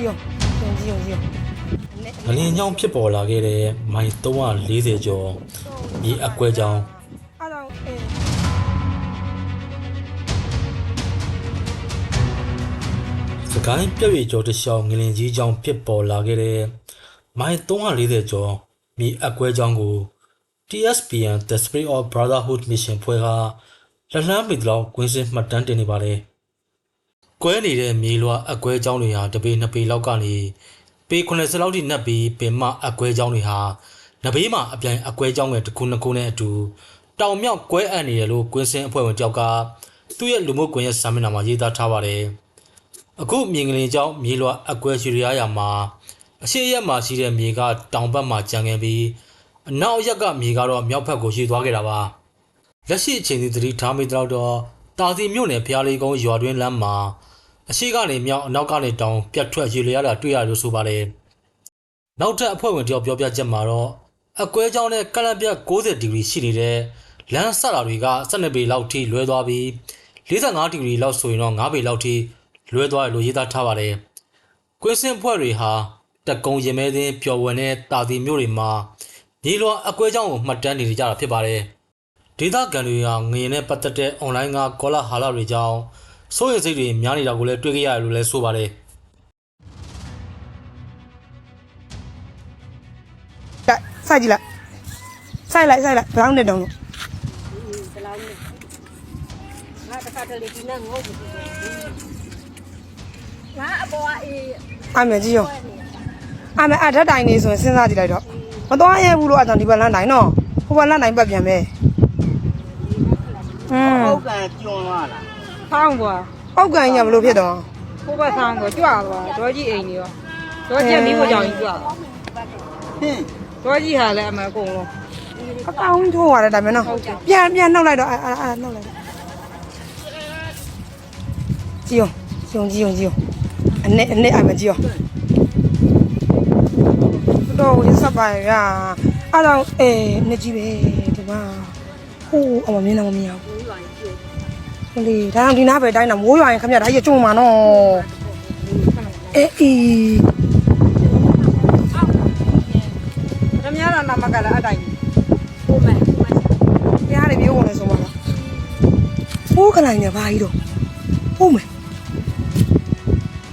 ကြည့်အောင်ကြည့်အောင်ကြည့်အောင်ငလင်းကြောင့်ဖြစ်ပေါ်လာခဲ့တဲ့မိုင်340ကျော်မြေအကွဲကြောင်းအဲ့တော့အေးစကိုင်းပြည့်ရကျော်တစ်လျှောက်ငလင်ကြီးကြောင့်ဖြစ်ပေါ်လာခဲ့တဲ့မိုင်340ကျော်မြေအကွဲကြောင်းကို TSPN The Spirit of Brotherhood Mission ဖွဲ့ကလက်လန်းမီတလောက်ကွင်းစင်မှတ်တမ်းတင်နေပါတယ်။ ကွဲနေတဲ့မြေလွှာအကွဲကြောင်းတွေဟာတပေနှစ်ပေလောက်ကနေပေ90လောက်ထိနှက်ပြီးပင်မအကွဲကြောင်းတွေဟာနဘေးမှာအပြိုင်အကွဲကြောင်းငယ်တစ်ခုနှစ်ခုနဲ့အတူတောင်မြောက်ကွဲအပ်နေတယ်လို့ကွင်းစင်အဖွဲ့ဝင်တယောက်ကသူ့ရဲ့လူမှုကွန်ရက်စာမျက်နှာမှာရေးသားထားပါတယ်။အခုမြင်ကလေးကြောင့်မြေလွှာအကွဲရွှေရရမှာအရှိရက်မှာရှိတဲ့မြေကတောင်ဘက်မှာကျန်ခဲ့ပြီးအနောက်အရက်ကမြေကတော့မြောက်ဘက်ကိုရွှေ့သွားခဲ့တာပါလက်ရှိအချိန်ဒီသတိထားမိတော့တော့တာစီမြို့နယ်ဖျားလေးကုန်းရွာတွင်းလမ်းမှာ အရှိကနေမြောက်အနောက်ကနေတောင်ပြတ်ထွက်ရွှေလျရတာတွေ့ရလို့ဆိုပါတယ်နောက်ထပ်အဖွဲ့ဝင်တယောက်ပြောပြချက်မှာတော့အကွဲကြောင်းနဲ့ကလပ်ပြတ်60ဒီဂရီရှိနေတဲ့လမ်းဆက်လာတွေက12ပေလောက်ထိလွဲသွားပြီး45ဒီဂရီလောက်ဆိုရင်တော့9ပေလောက်ထိလွဲသွားတယ်လို့ရေးသားထားပါတယ်။ကွင်းစင်ဖွဲ့တွေဟာတက်ကုံရင်မဲသင်းပျော်ဝင်တဲ့တာတီမျိုးတွေမှာမြေလွန်အကွဲကြောင်းကိုမှတ်တမ်းနေကြတာဖြစ်ပါတယ်။ဒေသခံတွေဟာငရင်နဲ့ပတ်သက်တဲ့အွန်လိုင်းကကောလာဟာလတွေကြောင့် စိုးရိမ်စိတ်တွေများနေတာကိုလည်းတွေ့ကြရတယ်လို့လည်းဆိုပါတယ်စိုက်ကြည့်လိုက်စိုက်လိုက်စိုက်လိုက်ဘယ်လောက်နဲ့တောင်းလို့ဒီလောက်နဲ့ငါတခါတလေဒီနဲ့ငုတ်ပြီငါအပေါ်ကအေးအမေကြည့်အောင်အမေအထက်တိုင်နေဆိုရင်စဉ်းစားကြည့်လိုက်တော့မသွားရဲဘူးလို့အတောင်ဒီဘက်လမ်းတိုင်နော်ဟိုဘက်လမ်းတိုင်ပတ်ပြန်ပဲอืมဟုတ်ကန်ကျွန်းသွားလား ဆောင်းကွာအောက်ကန်ကြီးကဘလို့ဖြစ်တော့ကိုဘဆောင်းကွာကြွသွားဒေါ်ကြီးအိမ်ကြီးရောဒေါ်ကြီးကမိဖို့ကြောင့်ကြီးကြွသွားဟင်းဒေါ်ကြီးဟာလည်းအမှန်အကုန်လုံးအကောင်းထိုးရတယ်ဒါမှနော်ပြန်ပြန်နှုတ်လိုက်တော့အာအာနှုတ်လိုက်ကြည့်အောင်ကြည့်အောင်ကြည့်အောင်အနဲ့အနဲ့အမကြည့်အောင်တော့ရစပါရအဲ့တော့အေးနှစ်ကြီးပဲဒီမှာဟိုးအမမင်းတော့မမြင်ဘူးဘူးရွာရင်ကျိုး ဟိုလေဒါတော့ဒီနားပဲတိုင်းတာမိုးရွာရင်ခမရဒါကြီးကျုံမှာနော်အေးအေးတမရတာနာမကလည်းအတိုင်းကိုမဲ့ကိုမဲ့ပြားတွေမျိုးကုန်လဲဆိုမှာလားဟိုးကလိုင်းနေပါကြီးတော့ဟုတ်မယ်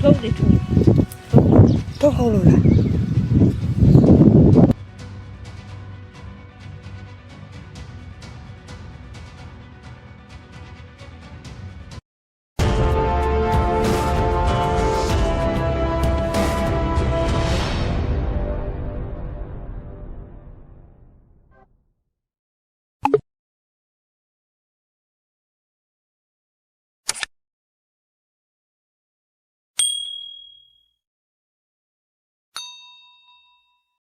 ထုတ်တယ်ထုတ်တော့ဟုတ်လို့လား